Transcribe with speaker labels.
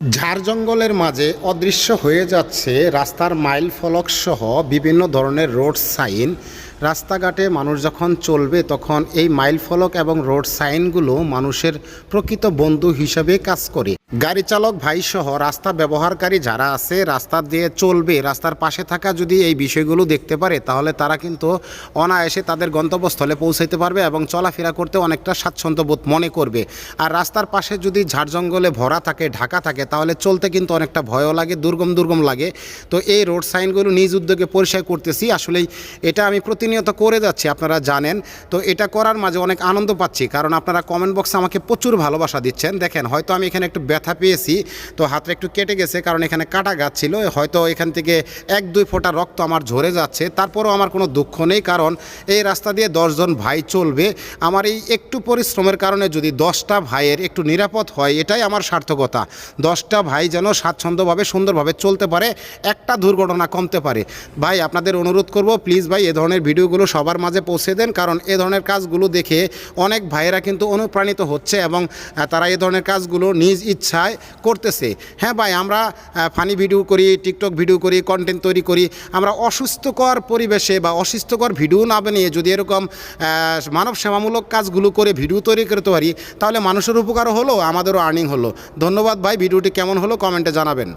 Speaker 1: ঝাড় জঙ্গলের মাঝে অদৃশ্য হয়ে যাচ্ছে রাস্তার মাইল ফলক সহ বিভিন্ন ধরনের রোড সাইন। রাস্তাঘাটে মানুষ যখন চলবে তখন এই মাইল ফলক এবং রোড সাইনগুলো মানুষের প্রকৃত বন্ধু হিসাবে কাজ করে। গাড়ি চালক ভাই সহ রাস্তা ব্যবহারকারী যারা আছে, রাস্তা দিয়ে চলবে, রাস্তার পাশে থাকা যদি এই বিষয়গুলো দেখতে পারে, তাহলে তারা কিন্তু অনায়াসে তাদের গন্তব্যস্থলে পৌঁছাইতে পারবে এবং চলাফেরা করতে অনেকটা স্বাচ্ছন্দ্য বোধ মনে করবে। আর রাস্তার পাশে যদি ঝাড় জঙ্গলে ভরা থাকে, ঢাকা থাকে, তাহলে চলতে কিন্তু অনেকটা ভয়ও লাগে, দুর্গম দুর্গম লাগে। তো এই রোড সাইনগুলো নিজ উদ্যোগে পরিষ্কার করতেছি। আসলেই এটা আমি প্রতিনিয়ত করে যাচ্ছি, আপনারা জানেন। তো এটা করার মাঝে অনেক আনন্দ পাচ্ছি, কারণ আপনারা কমেন্ট বক্সে আমাকে প্রচুর ভালোবাসা দিচ্ছেন। দেখেন, হয়তো আমি এখানে একটু ব্যথা পেয়েছি, তো হাতটা একটু কেটে গেছে কারণ এখানে কাটা গাছ ছিল, হয়তো এখান থেকে এক, দুই ফোঁটা রক্ত আমার ঝরে যাচ্ছে, তারপরেও আমার কোনো দুঃখ নেই কারণ এই রাস্তা দিয়ে দশজন ভাই চলবে। আমার এই একটু পরিশ্রমের কারণে যদি দশটা ভাইয়ের একটু নিরাপদ হয়, এটাই আমার সার্থকতা। দশটা ভাই যেন স্বাচ্ছন্দ্যভাবে, সুন্দরভাবে চলতে পারে, একটা দুর্ঘটনা কমতে পারে। ভাই, আপনাদের অনুরোধ করব, প্লিজ ভাই, এ ধরনের ভিডিওগুলো সবার মাঝে পৌঁছে দেন, কারণ এ ধরনের কাজগুলো দেখে অনেক ভাইয়েরা কিন্তু অনুপ্রাণিত হচ্ছে এবং তারা এ ধরনের কাজগুলো নিজ ইচ্ছায় করতেছে। হ্যাঁ ভাই, আমরা ফানি ভিডিও করি টিকটক ভিডিও করি কন্টেন্ট তৈরি করি, আমরা অসুস্থকর পরিবেশে বা অসুস্থকর ভিডিও না বানিয়ে যদি এরকম মানব সেবামূলক কাজগুলো করে ভিডিও তৈরি করতে পারি, তাহলে মানুষের উপকারও হলো, আমাদেরও আর্নিং হলো। ধন্যবাদ ভাই ভিডিওটি কেমন হলো কমেন্টে জানাবেন।